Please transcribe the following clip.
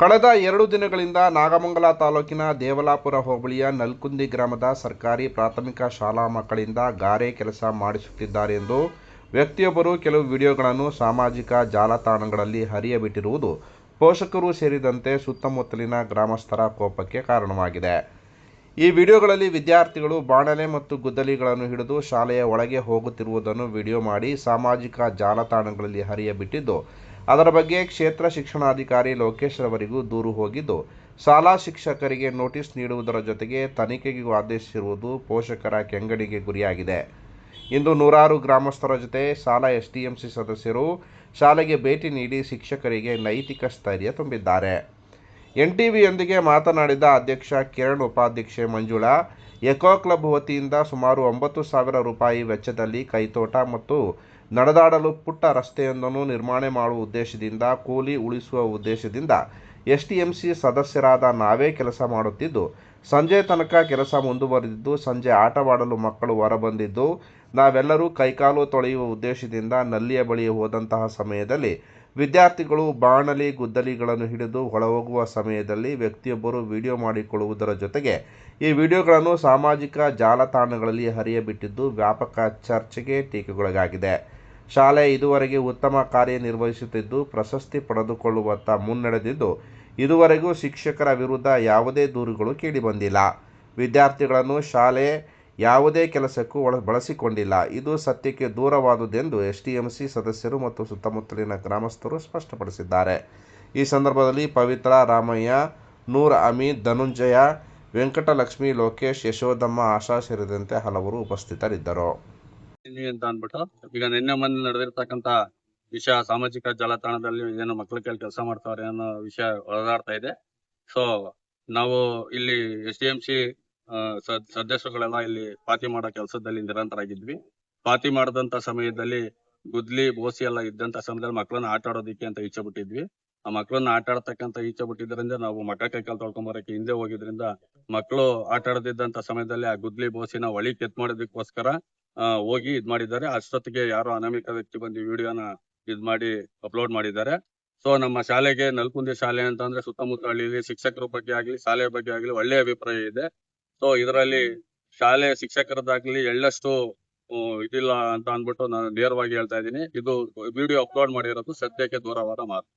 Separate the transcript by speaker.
Speaker 1: ಕಳೆದ ಎರಡು ದಿನಗಳಿಂದ ನಾಗಮಂಗಲ ತಾಲೂಕಿನ ದೇವಲಾಪುರ ಹೋಬಳಿಯ ನಲ್ಕುಂದಿ ಗ್ರಾಮದ ಸರ್ಕಾರಿ ಪ್ರಾಥಮಿಕ ಶಾಲಾ ಮಕ್ಕಳಿಂದ ಗಾರೆ ಕೆಲಸ ಮಾಡಿಸುತ್ತಿದ್ದಾರೆ ಎಂದು ವ್ಯಕ್ತಿಯೊಬ್ಬರು ಕೆಲವು ವಿಡಿಯೋಗಳನ್ನು ಸಾಮಾಜಿಕ ಜಾಲತಾಣಗಳಲ್ಲಿ ಹರಿಯಬಿಟ್ಟಿರುವುದು ಪೋಷಕರು ಸೇರಿದಂತೆ ಸುತ್ತಮುತ್ತಲಿನ ಗ್ರಾಮಸ್ಥರ ಕೋಪಕ್ಕೆ ಕಾರಣವಾಗಿದೆ. ಈ ವಿಡಿಯೋಗಳಲ್ಲಿ ವಿದ್ಯಾರ್ಥಿಗಳು ಬಾಣಲೆ ಮತ್ತು ಗುದ್ದಲಿಗಳನ್ನು ಹಿಡಿದು ಶಾಲೆಯ ಒಳಗೆ ಹೋಗುತ್ತಿರುವುದನ್ನು ವಿಡಿಯೋ ಮಾಡಿ ಸಾಮಾಜಿಕ ಜಾಲತಾಣಗಳಲ್ಲಿ ಹರಿಯಬಿಟ್ಟಿದ್ದು ಅದರ ಬಗ್ಗೆ ಕ್ಷೇತ್ರ ಶಿಕ್ಷಣಾಧಿಕಾರಿ ಲೋಕೇಶ್ ರವರಿಗೂ ದೂರು ಹೋಗಿದ್ದು, ಶಾಲಾ ಶಿಕ್ಷಕರಿಗೆ ನೋಟಿಸ್ ನೀಡುವುದರ ಜೊತೆಗೆ ತನಿಖೆಗೂ ಆದೇಶಿಸಿರುವುದು ಪೋಷಕರ ಕೆಂಗಡಿಗೆ ಗುರಿಯಾಗಿದೆ. ಇಂದು ನೂರಾರು ಗ್ರಾಮಸ್ಥರ ಜೊತೆ ಶಾಲಾ ಎಸ್ಡಿಎಂಸಿ ಸದಸ್ಯರು ಶಾಲೆಗೆ ಭೇಟಿ ನೀಡಿ ಶಿಕ್ಷಕರಿಗೆ ನೈತಿಕ ಸ್ಥೈರ್ಯ ತುಂಬಿದ್ದಾರೆ. ಎನ್ಟಿವಿಯೊಂದಿಗೆ ಮಾತನಾಡಿದ ಅಧ್ಯಕ್ಷ ಕಿರಣ್ ಉಪಾಧ್ಯಕ್ಷೆ ಮಂಜುಳಾ, ಎಕೋ ಕ್ಲಬ್ ವತಿಯಿಂದ ಸುಮಾರು ಒಂಬತ್ತು ಸಾವಿರ ರೂಪಾಯಿ ವೆಚ್ಚದಲ್ಲಿ ಕೈತೋಟ ಮತ್ತು ನಡೆದಾಡಲು ಪುಟ್ಟ ರಸ್ತೆಯೊಂದನ್ನು ನಿರ್ಮಾಣ ಮಾಡುವ ಉದ್ದೇಶದಿಂದ, ಕೂಲಿ ಉಳಿಸುವ ಉದ್ದೇಶದಿಂದ ಎಸ್ಟಿಎಂಸಿ ಸದಸ್ಯರಾದ ನಾವೇ ಕೆಲಸ ಮಾಡುತ್ತಿದ್ದು, ಸಂಜೆ ತನಕ ಕೆಲಸ ಮುಂದುವರೆದಿದ್ದು, ಸಂಜೆ ಆಟವಾಡಲು ಮಕ್ಕಳು ಹೊರಬಂದಿದ್ದು, ನಾವೆಲ್ಲರೂ ಕೈಕಾಲು ತೊಳೆಯುವ ಉದ್ದೇಶದಿಂದ ನಲ್ಲಿಯ ಬಳಿ ಹೋದಂತಹ ಸಮಯದಲ್ಲಿ ವಿದ್ಯಾರ್ಥಿಗಳು ಬಾಣಲಿ ಗುದ್ದಲಿಗಳನ್ನು ಹಿಡಿದು ಒಳಹೋಗುವ ಸಮಯದಲ್ಲಿ ವ್ಯಕ್ತಿಯೊಬ್ಬರು ವಿಡಿಯೋ ಮಾಡಿಕೊಳ್ಳುವುದರ ಜೊತೆಗೆ ಈ ವಿಡಿಯೋಗಳನ್ನು ಸಾಮಾಜಿಕ ಜಾಲತಾಣಗಳಲ್ಲಿ ಹರಿಯಬಿಟ್ಟಿದ್ದು ವ್ಯಾಪಕ ಚರ್ಚೆಗೆ ಟೀಕೆಗೊಳಗಾಗಿದೆ. ಶಾಲೆ ಇದುವರೆಗೆ ಉತ್ತಮ ಕಾರ್ಯನಿರ್ವಹಿಸುತ್ತಿದ್ದು ಪ್ರಶಸ್ತಿ ಪಡೆದುಕೊಳ್ಳುವತ್ತ ಮುನ್ನಡೆದಿದ್ದು, ಇದುವರೆಗೂ ಶಿಕ್ಷಕರ ವಿರುದ್ಧ ಯಾವುದೇ ದೂರುಗಳು ಕೇಳಿಬಂದಿಲ್ಲ. ವಿದ್ಯಾರ್ಥಿಗಳನ್ನು ಶಾಲೆ ಯಾವುದೇ ಕೆಲಸಕ್ಕೂ ಒಳ, ಬಳಸಿಕೊಂಡಿಲ್ಲ. ಇದು ಸತ್ಯಕ್ಕೆ ದೂರವಾದುದೆಂದು ಎಸ್ಟಿಎಂಸಿ ಸದಸ್ಯರು ಮತ್ತು ಸುತ್ತಮುತ್ತಲಿನ ಗ್ರಾಮಸ್ಥರು ಸ್ಪಷ್ಟಪಡಿಸಿದ್ದಾರೆ. ಈ ಸಂದರ್ಭದಲ್ಲಿ ಪವಿತ್ರ ರಾಮಯ್ಯ, ನೂರ್ ಅಮೀದ್, ಧನುಂಜಯ, ವೆಂಕಟಲಕ್ಷ್ಮಿ, ಲೋಕೇಶ್, ಯಶೋಧಮ್ಮ ಆಶಾ ಸೇರಿದಂತೆ ಹಲವರು ಉಪಸ್ಥಿತರಿದ್ದರು.
Speaker 2: ಅಂತ ಅಂದ್ಬಿಟ್ಟು, ಈಗ ನಿನ್ನೆ ಮೊನ್ನೆ ನಡೆದಿರ್ತಕ್ಕಂತ ವಿಷಯ, ಸಾಮಾಜಿಕ ಜಾಲತಾಣದಲ್ಲಿ ಏನು ಮಕ್ಕಳ ಕೈಲಿ ಕೆಲಸ ಮಾಡ್ತಾವ್ರೆ ಅನ್ನೋ ವಿಷಯ ಹೊರದಾಡ್ತಾ ಇದೆ. ಸೊ ನಾವು ಇಲ್ಲಿ ಎಸ್ ಡಿ ಎಂ ಸಿ ಸದಸ್ಯರುಗಳೆಲ್ಲ ಇಲ್ಲಿ ಪಾತಿ ಮಾಡೋ ಕೆಲಸದಲ್ಲಿ ನಿರಂತರ ಆಗಿದ್ವಿ ಪಾತಿ ಮಾಡದಂತ ಸಮಯದಲ್ಲಿ ಗುದ್ಲಿ ಬೋಸಿ ಎಲ್ಲ ಇದ್ದಂತ ಸಮಯದಲ್ಲಿ ಮಕ್ಕಳನ್ನ ಆಟ ಆಡೋದಿಕ್ಕೆ ಅಂತ ಈಚೆ ಬಿಟ್ಟಿದ್ವಿ. ಆ ಮಕ್ಕಳನ್ನ ಆಟ ಆಡ್ತಕ್ಕಂತ ಈಚೆ ಬಿಟ್ಟಿದ್ರಿಂದ ನಾವು ಮಠ ಕೈಕಾಲು ತೊಳ್ಕೊಂಬರಕ್ಕೆ ಹಿಂದೆ ಹೋಗಿದ್ರಿಂದ ಮಕ್ಕಳು ಆಟ ಆಡದಿದ್ದಂತ ಸಮಯದಲ್ಲಿ ಆ ಗುದ್ಲಿ ಬೋಸಿನ ಒಳಿ ಕೆತ್ ಮಾಡೋದಕ್ಕೋಸ್ಕರ ಹೋಗಿ ಇದ್ ಮಾಡಿದ್ದಾರೆ. ಅಷ್ಟೊತ್ತಿಗೆ ಯಾರೋ ಅನಾಮಿಕ ವ್ಯಕ್ತಿ ಬಂದು ವಿಡಿಯೋನ ಇದ್ ಮಾಡಿ ಅಪ್ಲೋಡ್ ಮಾಡಿದ್ದಾರೆ. ಸೊ ನಮ್ಮ ಶಾಲೆಗೆ ನಲ್ಕುಂದಿ ಶಾಲೆ ಅಂತ ಅಂದ್ರೆ ಸುತ್ತಮುತ್ತ ಹಳ್ಳಿಲಿ ಶಿಕ್ಷಕರ ಬಗ್ಗೆ ಆಗ್ಲಿ ಶಾಲೆ ಬಗ್ಗೆ ಆಗ್ಲಿ ಒಳ್ಳೆ ಅಭಿಪ್ರಾಯ ಇದೆ. ಸೊ ಇದರಲ್ಲಿ ಶಾಲೆ ಶಿಕ್ಷಕರದಾಗ್ಲಿ ಎಳ್ಳಷ್ಟು ಇದಿಲ್ಲ ಅಂತ ಅಂದ್ಬಿಟ್ಟು ನಾನು ನೇರವಾಗಿ ಹೇಳ್ತಾ ಇದ್ದೀನಿ. ಇದು ವಿಡಿಯೋ ಅಪ್ಲೋಡ್ ಮಾಡಿರೋದು ಸದ್ಯಕ್ಕೆ ದೂರವಾದ ಮಾತು.